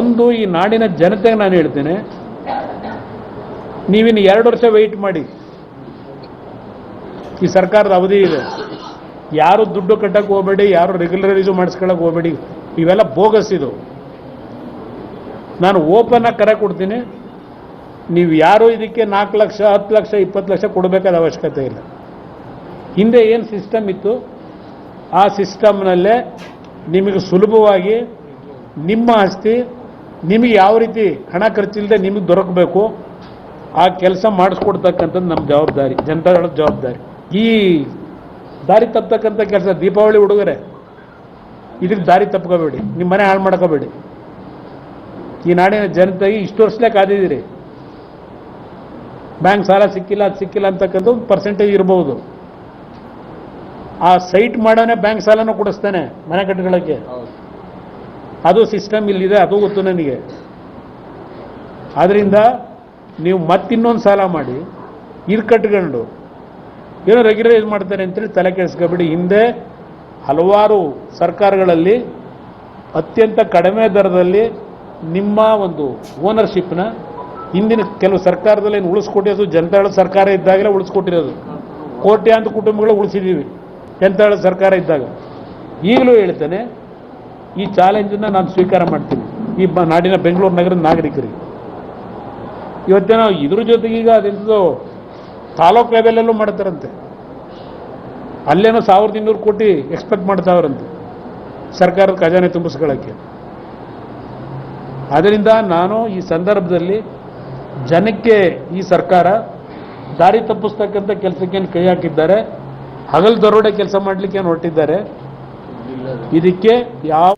ಒಂದು ಈ ನಾಡಿನ ಜನತೆಗೆ ನಾನು ಹೇಳ್ತೇನೆ, ನೀವಿನ್ನು ಎರಡು ವರ್ಷ ವೆಯ್ಟ್ ಮಾಡಿ. ಈ ಸರ್ಕಾರದ ಅವಧಿ ಇದೆ. ಯಾರು ದುಡ್ಡು ಕಟ್ಟಕ್ಕೆ ಹೋಗಬೇಡಿ, ಯಾರು ರೆಗ್ಯುಲರೈಸು ಮಾಡಿಸ್ಕೊಳಕ್ಕೆ ಹೋಗಬೇಡಿ, ಇವೆಲ್ಲ ಬೋಗಸ್ ಇದು. ನಾನು ಓಪನ್ ಆಗಿ ಕರೆ ಕೊಡ್ತೀನಿ, ನೀವು ಯಾರು ಇದಕ್ಕೆ ನಾಲ್ಕು ಲಕ್ಷ, ಹತ್ತು ಲಕ್ಷ, ಇಪ್ಪತ್ತು ಲಕ್ಷ ಕೊಡಬೇಕಾದ ಅವಶ್ಯಕತೆ ಇಲ್ಲ. ಹಿಂದೆ ಏನು ಸಿಸ್ಟಮ್ ಇತ್ತು? ಆ ಸಿಸ್ಟಮ್ನಲ್ಲೇ ನಿಮಗೆ ಸುಲಭವಾಗಿ ನಿಮ್ಮ ಆಸ್ತಿ ನಿಮಗೆ ಯಾವ ರೀತಿ ಹಣ ಖರ್ಚಿಲ್ಲದೆ ನಿಮಗೆ ದೊರಕಬೇಕು, ಆ ಕೆಲಸ ಮಾಡಿಸ್ಕೊಡ್ತಕ್ಕಂಥದ್ದು ನಮ್ಮ ಜವಾಬ್ದಾರಿ, ಜನತಾದಳದ ಜವಾಬ್ದಾರಿ. ಈ ದಾರಿ ತಪ್ಪತಕ್ಕಂಥ ಕೆಲಸ ದೀಪಾವಳಿ ಹುಡುಗರೆ ಇದಕ್ಕೆ ದಾರಿ ತಪ್ಕೋಬೇಡಿ, ನಿಮ್ಮ ಮನೆ ಹಾಳು ಮಾಡ್ಕೋಬೇಡಿ. ಈ ನಾಡಿನ ಜನತೆಗೆ ಇಷ್ಟು ವರ್ಷಲೇ ಕಾದಿದ್ದೀರಿ. ಬ್ಯಾಂಕ್ ಸಾಲ ಸಿಕ್ಕಿಲ್ಲ, ಅದು ಸಿಕ್ಕಿಲ್ಲ ಅಂತಕ್ಕಂಥ ಒಂದು ಪರ್ಸೆಂಟೇಜ್ ಇರಬಹುದು ಆ ಸೈಟ್ ಮಾಡೋನೇ ಬ್ಯಾಂಕ್ ಸಾಲನೂ ಕೊಡಿಸ್ತಾನೆ ಮನೆ ಕಟ್ಕೊಳ್ಳೋಕ್ಕೆ ಅದು ಸಿಸ್ಟಮ್ ಇಲ್ಲಿದೆ, ಅದು ಗೊತ್ತು ನನಗೆ. ಆದ್ದರಿಂದ ನೀವು ಮತ್ತಿನ್ನೊಂದು ಸಾಲ ಮಾಡಿ. ಇದು ಕಟ್ಕೊಂಡು ಏನೋ ರೆಗ್ಯುಲರೈಸ್ ಮಾಡ್ತಾರೆ ಅಂತೇಳಿ ತಲೆ ಕೆಡಿಸ್ಕೊಬೇಡಿ. ಹಿಂದೆ ಹಲವಾರು ಸರ್ಕಾರಗಳಲ್ಲಿ ಅತ್ಯಂತ ಕಡಿಮೆ ದರದಲ್ಲಿ ನಿಮ್ಮ ಒಂದು ಓನರ್ಶಿಪ್ನ ಹಿಂದಿನ ಕೆಲವು ಸರ್ಕಾರದಲ್ಲಿ ಏನು ಉಳಿಸ್ಕೊಟ್ಟಿರೋದು ಜನತಾಳ ಸರ್ಕಾರ ಇದ್ದಾಗಲೇ ಉಳಿಸ್ಕೊಟ್ಟಿರೋದು. ಕೋಟ್ಯಾಂತ ಕುಟುಂಬಗಳು ಉಳಿಸಿದ್ದೀವಿ ಜನತಾಳ ಸರ್ಕಾರ ಇದ್ದಾಗ. ಈಗಲೂ ಹೇಳ್ತೇನೆ ಈ ಚಾಲೆಂಜನ್ನು ನಾನು ಸ್ವೀಕಾರ ಮಾಡ್ತೀನಿ. ಈ ನಾಡಿನ ಬೆಂಗಳೂರು ನಗರದ ನಾಗರಿಕರಿಗೆ. ಇವತ್ತೇನೋ ಇದ್ರ ಜೊತೆಗೆ ಈಗ ಅದೆಂಥದ್ದು ತಾಲೂಕು ಲೆವೆಲಲ್ಲೂ ಮಾಡ್ತಾರಂತೆ. ಅಲ್ಲೇನೋ ಸಾವಿರದ ಇನ್ನೂರು ಕೋಟಿ ಎಕ್ಸ್ಪೆಕ್ಟ್ ಮಾಡ್ತಾವ್ರಂತೆ. ಸರ್ಕಾರದ ಖಜಾನೆ ತುಂಬಿಸ್ಕೊಳ್ಳೋಕ್ಕೆ ಅದರಿಂದ ನಾನು ಈ ಸಂದರ್ಭದಲ್ಲಿ ಜನಕ್ಕೆ ಈ ಸರ್ಕಾರ ದಾರಿ ತಪ್ಪಿಸ್ತಕ್ಕಂಥ ಕೆಲಸಕ್ಕೇನು ಕೈ ಹಾಕಿದ್ದಾರೆ, ಹಗಲು ದರೋಡೆ ಕೆಲಸ ಮಾಡಲಿಕ್ಕೆ ಹೊರಟಿದ್ದಾರೆ ಇದಕ್ಕೆ ಯಾವ